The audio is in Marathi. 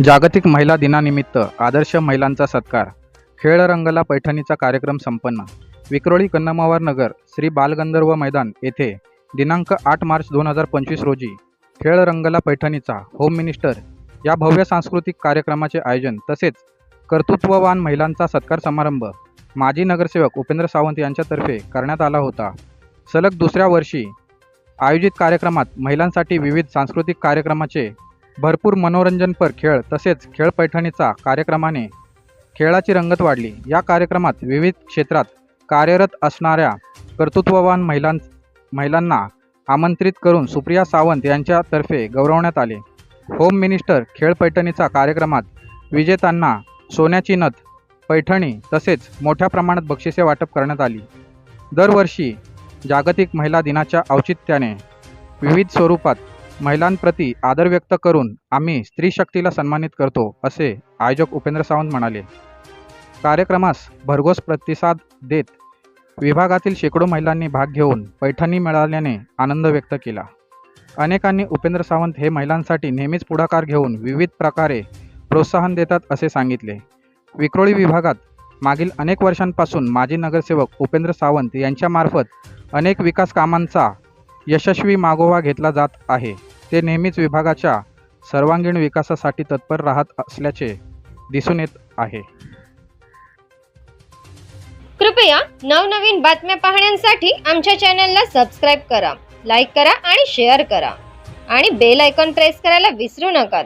जागतिक महिला दिनानिमित्त आदर्श महिलांचा सत्कार. खेळ रंगला पैठणीचा कार्यक्रम संपन्न. विक्रोळी कन्नमावार नगर श्री बालगंधर्व मैदान येथे दिनांक आठ मार्च दोन हजार पंचवीस रोजी खेळ रंगला पैठणीचा होम मिनिस्टर या भव्य सांस्कृतिक कार्यक्रमाचे आयोजन तसेच कर्तृत्ववान महिलांचा सत्कार समारंभ माजी नगरसेवक उपेंद्र सावंत यांच्यातर्फे करण्यात आला होता. सलग दुसऱ्या वर्षी आयोजित कार्यक्रमात महिलांसाठी विविध सांस्कृतिक कार्यक्रमाचे भरपूर मनोरंजनपर खेळ तसेच खेळ पैठणीचा कार्यक्रमाने खेळाची रंगत वाढली. या कार्यक्रमात विविध क्षेत्रात कार्यरत असणाऱ्या कर्तृत्ववान महिलां महिलांना आमंत्रित करून सुप्रिया सावंत यांच्यातर्फे गौरवण्यात आले. होम मिनिस्टर खेळ पैठणीचा कार्यक्रमात विजेत्यांना सोन्याची नथ पैठणी तसेच मोठ्या प्रमाणात बक्षिसे वाटप करण्यात आली. दरवर्षी जागतिक महिला दिनाच्या औचित्याने विविध स्वरूपात महिलांप्रती आदर व्यक्त करून आम्ही स्त्री शक्तीला सन्मानित करतो असे आयोजक उपेंद्र सावंत म्हणाले. कार्यक्रमास भरघोस प्रतिसाद देत विभागातील शेकडो महिलांनी भाग घेऊन पैठणी मिळाल्याने आनंद व्यक्त केला. अनेकांनी उपेंद्र सावंत हे महिलांसाठी नेहमीच पुढाकार घेऊन विविध प्रकारे प्रोत्साहन देतात असे सांगितले. विक्रोळी विभागात मागील अनेक वर्षांपासून माजी नगरसेवक उपेंद्र सावंत यांच्यामार्फत अनेक विकास कामांचा यशस्वी मागोवा घेतला जात आहे. ते नेहमीच विभागाच्या सर्वांगीण विकासासाठी तत्पर राहत असल्याचे दिसून येत आहे. कृपया नवनवीन बातम्या पाहण्यासाठी आमच्या चॅनलला सबस्क्राईब करा लाईक करा आणि शेअर करा. आणि बेल आयकॉन प्रेस करायला विसरू नका.